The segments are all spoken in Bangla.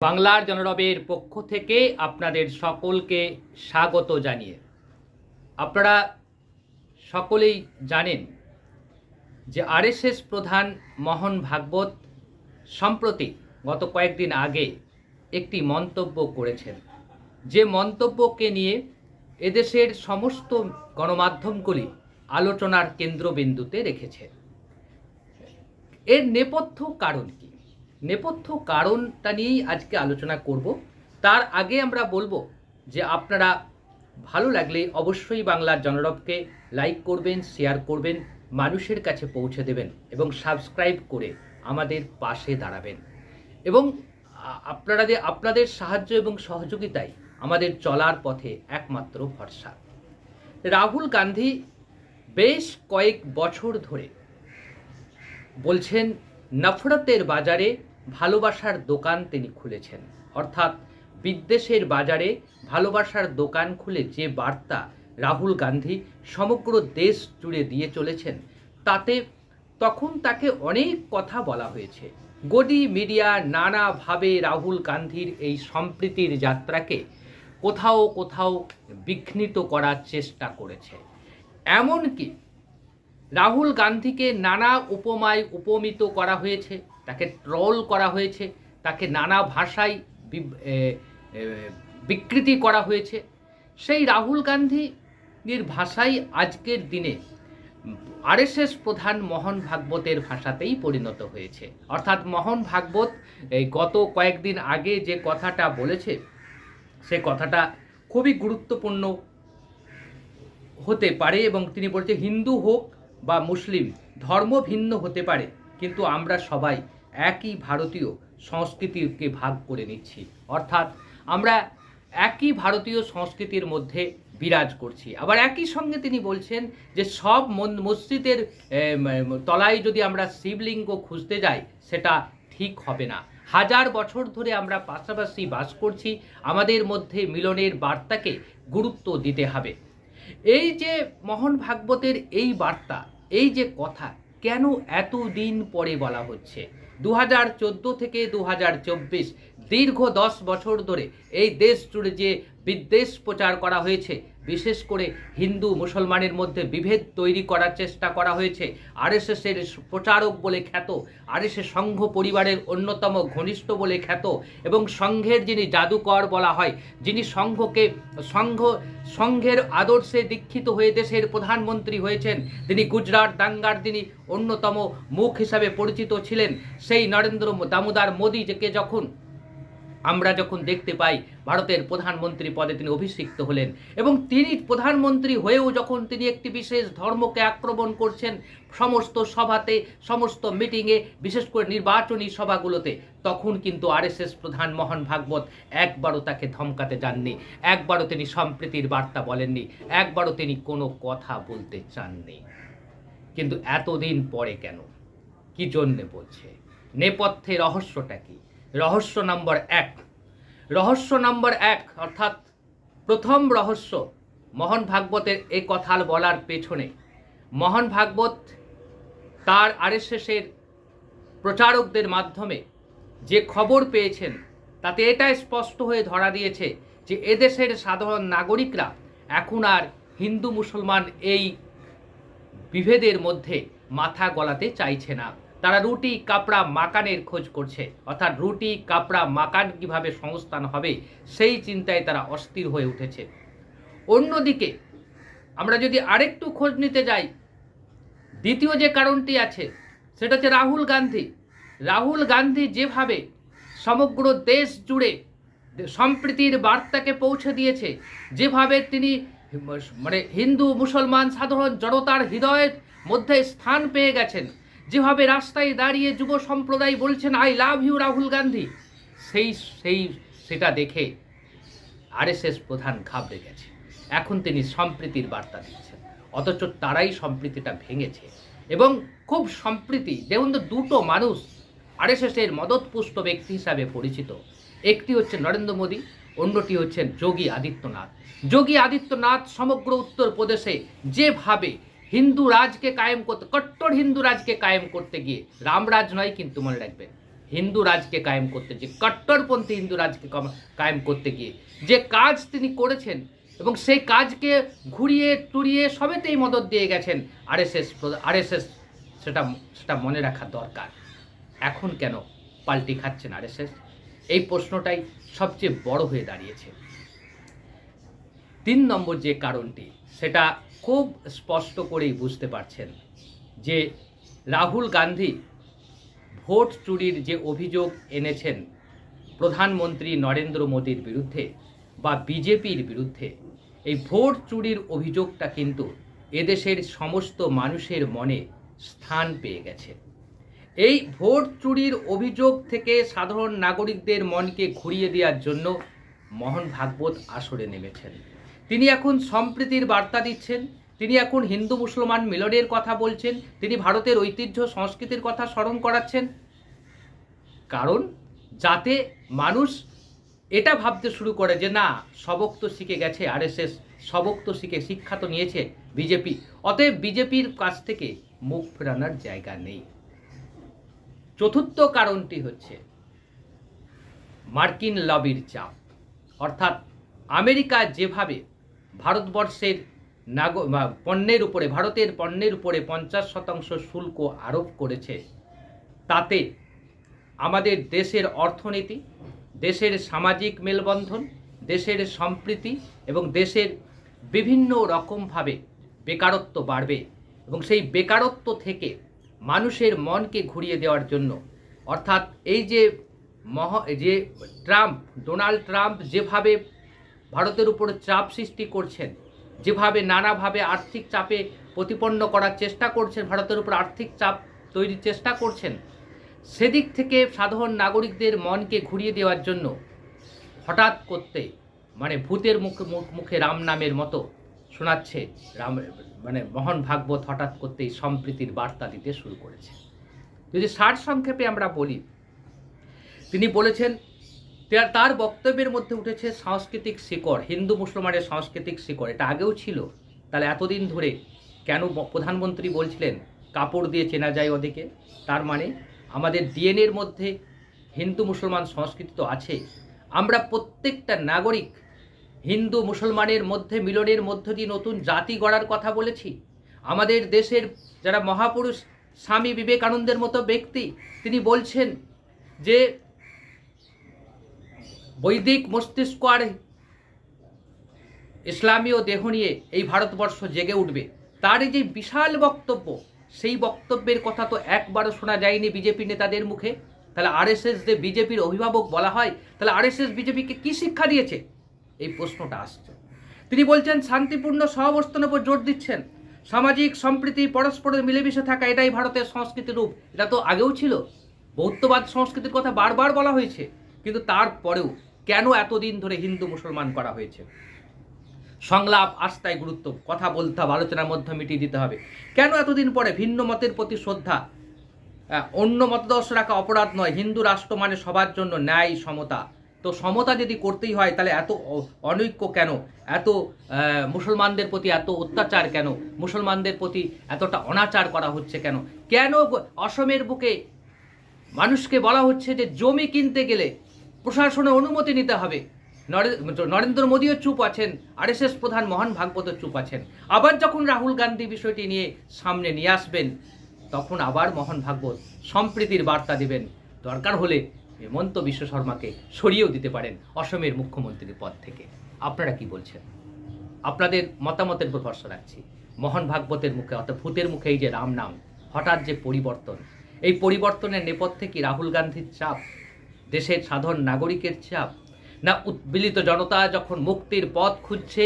বাংলার জনরবের পক্ষ থেকে আপনাদের সকলকে স্বাগত জানিয়ে। আপনারা সকলেই জানেন যে আরএসএস প্রধান মোহন ভাগবত সম্প্রতি গত কয়েকদিন আগে একটি মন্তব্য করেছেন। যে মন্তব্যকে নিয়ে এদেশের সমস্ত গণমাধ্যমগুলি আলোচনার কেন্দ্রবিন্দুতে রেখেছে। এর নেপথ্য কারণ কি? নেপথ্য কারণটা নিয়েই আজকে আলোচনা করব। তার আগে আমরা বলব যে আপনারা ভালো লাগলে অবশ্যই বাংলার জনরবকে লাইক করবেন, শেয়ার করবেন, মানুষের কাছে পৌঁছে দেবেন এবং সাবস্ক্রাইব করে আমাদের পাশে দাঁড়াবেন। এবং আপনারা যে আপনাদের সাহায্য এবং সহযোগিতাই আমাদের চলার পথে একমাত্র ভরসা। রাহুল গান্ধী বেশ কয়েক বছর ধরে বলছেন নফরতের বাজারে ভালোবাসার দোকান তিনি খুলেছেন। অর্থাৎ বিদ্বেষের বাজারে ভালোবাসার দোকান খুলে যে বার্তা রাহুল গান্ধী সমগ্র দেশ জুড়ে দিয়ে চলেছেন, তাতে তখন তাকে অনেক কথা বলা হয়েছে। গদি মিডিয়া নানাভাবে রাহুল গান্ধীর এই সম্প্রীতির যাত্রাকে কোথাও কোথাও বিঘ্নিত করার চেষ্টা করেছে। এমনকি রাহুল গান্ধীকে নানা উপমায় উপমিত করা হয়েছে, তাকে ট্রল করা হয়েছে, তাকে নানা ভাষায় বিকৃতি করা হয়েছে। সেই রাহুল গান্ধীর ভাষাই আজকের দিনে আরএসএস প্রধান মোহন ভাগবতের ভাষাতেই পরিণত হয়েছে। অর্থাৎ মোহন ভাগবত এই গত কয়েকদিন আগে যে কথাটা বলেছে, সে কথাটা খুবই গুরুত্বপূর্ণ হতে পারে এবং তিনি বলছে, হিন্দু হোক বা মুসলিম ধর্ম ভিন্ন হতে পারে, কিন্তু আমরা সবাই একই ভারতীয় সংস্কৃতিকে ভাগ করে নিচ্ছি। অর্থাৎ আমরা একই ভারতীয় সংস্কৃতির মধ্যে বিরাজ করছি। আবার একই সঙ্গে তিনি বলছেন যে সব মসজিদের তলায় যদি আমরা শিবলিঙ্গ খুঁজতে যাই, সেটা ঠিক হবে না। হাজার বছর ধরে আমরা পাশাপাশি বাস করছি, আমাদের মধ্যে মিলনের বার্তাকে গুরুত্ব দিতে হবে। এই যে মোহন ভাগবতের এই বার্তা এই যে কথা, কেন এত দিন পরে বলা হচ্ছে? দু হাজার চোদ্দ থেকে দু হাজার চব্বিশ, দীর্ঘ দশ বছর ধরে এই দেশ জুড়ে যে বিদ্বেষ প্রচার করা হয়েছে বিশেষ করে হিন্দু মুসলমানের মধ্যে বিভেদ তৈরি করার চেষ্টা করা হয়েছে। আরএসএসের প্রচারক বলে খ্যাত, আরএসএস সংঘ পরিবারের অন্যতম ঘনিষ্ঠ বলে খ্যাত এবং সংঘের যিনি জাদুকর বলা হয়, যিনি সংঘকে, সংঘ, সংঘের আদর্শে দীক্ষিত হয়ে দেশের প্রধানমন্ত্রী হয়েছেন, তিনি গুজরাট দাঙ্গার তিনি অন্যতম মুখ হিসাবে পরিচিত ছিলেন, সেই নরেন্দ্র দামোদার মোদীকে যখন আমরা যখন দেখতে পাই ভারতের প্রধানমন্ত্রী পদে তিনি অভিষিক্ত হলেন এবং তিনি প্রধানমন্ত্রী হয়েও যখন তিনি একটি বিশেষ ধর্মকে আক্রমণ করছেন সমস্ত সভাতে, সমস্ত মিটিংয়ে বিশেষ করে নির্বাচনী সভাগুলোতে, তখন কিন্তু আরএসএস প্রধান মোহন ভাগবত একবারও তাকে ধমকাতে যাননি। একবারও তিনি সম্প্রীতির বার্তা বলেননি। একবারও তিনি কোনো কথা বলতে চাননি। কিন্তু এতদিন পরে কেন? কি জন্যে বলছে? নেপথ্যে রহস্যটা কি? রহস্য নম্বর এক। রহস্য নম্বর এক, অর্থাৎ প্রথম রহস্য মোহন ভাগবতের এই কথা বলার পেছনে। মোহন ভাগবত তার আরএসএসের প্রচারকদের মাধ্যমে যে খবর পেয়েছেন, তাতে এটাই স্পষ্ট হয়ে ধরা দিয়েছে যে এদেশের সাধারণ নাগরিকরা এখন আর হিন্দু মুসলমান এই বিভেদের মধ্যে মাথা গলাতে চাইছে না। তারা রুটি, কাপড়া, মাকানের খোঁজ করছে। অর্থাৎ রুটি, কাপড়া, মাকান কীভাবে সংস্থান হবে, সেই চিন্তায় তারা অস্থির হয়ে উঠেছে। অন্যদিকে, আমরা যদি আরেকটু খোঁজ নিতে যাই, দ্বিতীয় যে কারণটি আছে, সেটা হচ্ছে রাহুল গান্ধী। রাহুল গান্ধী যেভাবে সমগ্র দেশ জুড়ে সম্প্রীতির বার্তাকে পৌঁছে দিয়েছে, যেভাবে তিনি মানে হিন্দু, মুসলমান, সাধারণ জনতার হৃদয়ের মধ্যে স্থান পেয়ে গেছেন যেভাবে রাস্তায় দাঁড়িয়ে যুব সম্প্রদায় বলছেন, I love you Rahul Gandhi, সেই সেই, সেটা দেখে আরএসএস প্রধান ঘাবড়ে গেছে। এখন তিনি সম্প্রীতির বার্তা দিচ্ছেন। অথচ তারাই সম্প্রীতিটা ভেঙেছে। এবং খুব সম্প্রীতি, দেখুন তো, দুটো মানুষ আরএসএসের মদতপুষ্ট ব্যক্তি হিসাবে পরিচিত। একটি হচ্ছে নরেন্দ্র মোদী, অন্যটি হচ্ছেন যোগী আদিত্যনাথ। যোগী আদিত্যনাথ সমগ্র উত্তরপ্রদেশে যেভাবে হিন্দু রাজকে কায়েম করতে, কট্টর হিন্দু রাজকে কায়েম করতে গিয়ে, রামরাজ নয় কিন্তু মনে রাখবেন, হিন্দু রাজকে কায়েম করতে যে কট্টরপন্থী হিন্দু রাজকে কায়েম করতে গিয়ে, যে কাজ তিনি করেছেন এবং সেই কাজকে ঘুরিয়ে টুরিয়ে সবেতেই মদত দিয়ে গেছেন আরএসএস আরএসএস সেটা সেটা মনে রাখা দরকার। এখন কেন পাল্টি খাচ্ছেন আরএসএস? এই প্রশ্নটাই সবচেয়ে বড় হয়ে দাঁড়িয়েছে। তিন নম্বর যে কারণটি, সেটা খুব স্পষ্ট করেই বুঝতে পারছেন যে রাহুল গান্ধী ভোট চুরির যে অভিযোগ এনেছেন প্রধানমন্ত্রী নরেন্দ্র মোদীর বিরুদ্ধে বা বিজেপির বিরুদ্ধে, এই ভোট চুরির অভিযোগটা কিন্তু এদেশের সমস্ত মানুষের মনে স্থান পেয়ে গেছে। এই ভোট চুরির অভিযোগ থেকে সাধারণ নাগরিকদের মনকে ঘুরিয়ে দেওয়ার জন্য মোহন ভাগবত আসরে নেমেছেন। তিনি এখন সম্প্রীতির বার্তা দিচ্ছেন, তিনি এখন হিন্দু মুসলমান মিলনের কথা বলছেন, তিনি ভারতের ঐতিহ্য, সংস্কৃতির কথা স্মরণ করাচ্ছেন। কারণ যাতে মানুষ এটা ভাবতে শুরু করে যে না, সবক তো শিখে গেছে আরএসএস, সবক তো শিখে শিক্ষা তো নিয়েছে বিজেপি, অতএব বিজেপির কাছ থেকে মুখ ফেরানোর জায়গা নেই। চতুর্থ কারণটি হচ্ছে মার্কিন লবির চাপ। অর্থাৎ আমেরিকা যেভাবে ভারতবর্ষের নাগ পণ্যের উপরে, ভারতের পণ্যের উপরে পঞ্চাশ শতাংশ শুল্ক আরোপ করেছে। তাতে আমাদের দেশের অর্থনীতি, দেশের সামাজিক মেলবন্ধন, দেশের সম্প্রীতি এবং দেশের বিভিন্ন রকমভাবে বেকারত্ব বাড়বে এবং সেই বেকারত্ব থেকে মানুষের মনকে ঘুরিয়ে দেওয়ার জন্য, অর্থাৎ এই যে মহ যে ট্রাম্প, ডোনাল্ড ট্রাম্প যেভাবে ভারতের উপর চাপ সৃষ্টি করছেন। যেভাবে নানাভাবে আর্থিক চাপে প্রতিপন্ন করার চেষ্টা করছেন, ভারতের উপর আর্থিক চাপ তৈরির চেষ্টা করছেন, সেদিক থেকে সাধারণ নাগরিকদের মনকে ঘুরিয়ে দেওয়ার জন্য হঠাৎ করতে মানে ভূতের মুখে, মুখ- রাম নামের মতো শোনাচ্ছে রাম মানে মোহন ভাগবত হঠাৎ করতেই সম্প্রীতির বার্তা দিতে শুরু করেছে। যদি সার সংক্ষেপে আমরা বলি, তিনি বলেছেন তার বক্তব্যের মধ্যে উঠেছে সাংস্কৃতিক শিকড়, হিন্দু মুসলমানের সাংস্কৃতিক শিকড়। এটা আগেও ছিল। তাহলে এতদিন ধরে কেন প্রধানমন্ত্রী বলছিলেন, কাপড় দিয়ে চেনা যায় ওদিকে? তার মানে আমাদের ডিএনএর মধ্যে হিন্দু মুসলমান সংস্কৃতি তো আছে। আমরা প্রত্যেকটা নাগরিক হিন্দু মুসলমানের মধ্যে, মিলনের মধ্য দিয়ে নতুন জাতি গড়ার কথা বলেছি। আমাদের দেশের যারা মহাপুরুষ, স্বামী বিবেকানন্দের মতো ব্যক্তি, তিনি বলছেন যে বৈদিক মস্তিষ্ক আর ইসলামীয় দেহ নিয়ে এই ভারতবর্ষ জেগে উঠবে। তার যে বিশাল বক্তব্য, সেই বক্তব্যের কথা তো একবারও শোনা যায়নি বিজেপি নেতাদের মুখে। তাহলে আরএসএস যে বিজেপির অভিভাবক বলা হয়, তাহলে আরএসএস বিজেপিকে কি শিক্ষা দিয়েছে? এই প্রশ্নটা আসছে। তিনি বলছেন, শান্তিপূর্ণ সহাবস্থানের উপর জোর দিচ্ছেন। সামাজিক সম্প্রীতি, পরস্পরের মিলেমিশে থাকা, এটাই ভারতের সংস্কৃতির রূপ। এটা তো আগেও ছিল। বৌদ্ধবাদ সংস্কৃতির কথা বারবার বলা হয়েছে। কিন্তু তারপরেও কেন এতদিন ধরে হিন্দু মুসলমান করা হয়েছে? সংলাপ, আস্থায় গুরুত্ব, কথা বলতে হবে, আলোচনার মধ্যে মিটিয়ে দিতে হবে। কেন এতদিন পরে ভিন্ন মতের প্রতি শ্রদ্ধা? অন্য মতাদর্শ রাখা অপরাধ নয়, হিন্দু রাষ্ট্র মানে সবার জন্য ন্যায় সমতা। তো সমতা যদি করতেই হয়, তাহলে এত অনৈক্য কেন? এত মুসলমানদের প্রতি এত অত্যাচার কেন? মুসলমানদের প্রতি এতটা অনাচার করা হচ্ছে কেন? কেন অসমের বুকে মানুষকে বলা হচ্ছে যে জমি কিনতে গেলে প্রশাসনের অনুমতি নিতে হবে। নরে- নরেন্দ্র মোদীও চুপ আছেন, আরএসএস প্রধান মোহন ভাগবত চুপ আছেন। আবার যখন রাহুল গান্ধী বিষয়টি নিয়ে সামনে নিয়ে আসবেন, তখন আবার মোহন ভাগবত সম্প্রীতির বার্তা দেবেন। দরকার হলে হেমন্ত বিশ্ব শর্মাকে সরিয়েও দিতে পারেন অসমের মুখ্যমন্ত্রীর পদ থেকে। আপনারা কি বলছেন? আপনাদের মতামতের উপর ভরসা রাখছি। মোহন ভাগবতের মুখে অর্থাৎ ভূতের মুখে এই যে রাম নাম, হঠাৎ যে পরিবর্তন, এই পরিবর্তনের নেপথ্যে কি রাহুল গান্ধীর চাপ দেশের সাধারণ নাগরিকের চাপ। না উদ্বিলিত জনতা যখন মুক্তির পথ খুঁজছে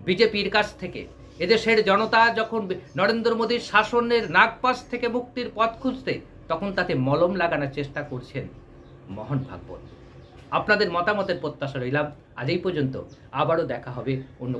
বিজেপির কাছ থেকে, এদেশের জনতা যখন নরেন্দ্র মোদীর শাসনের নাগপাশ থেকে মুক্তির পথ খুঁজতে তখন তাতে মলম লাগানোর চেষ্টা করছেন মোহন ভাগবত। আপনাদের মতামতের প্রত্যাশা রইলাম। আজ এই পর্যন্ত। আবারও দেখা হবে অন্য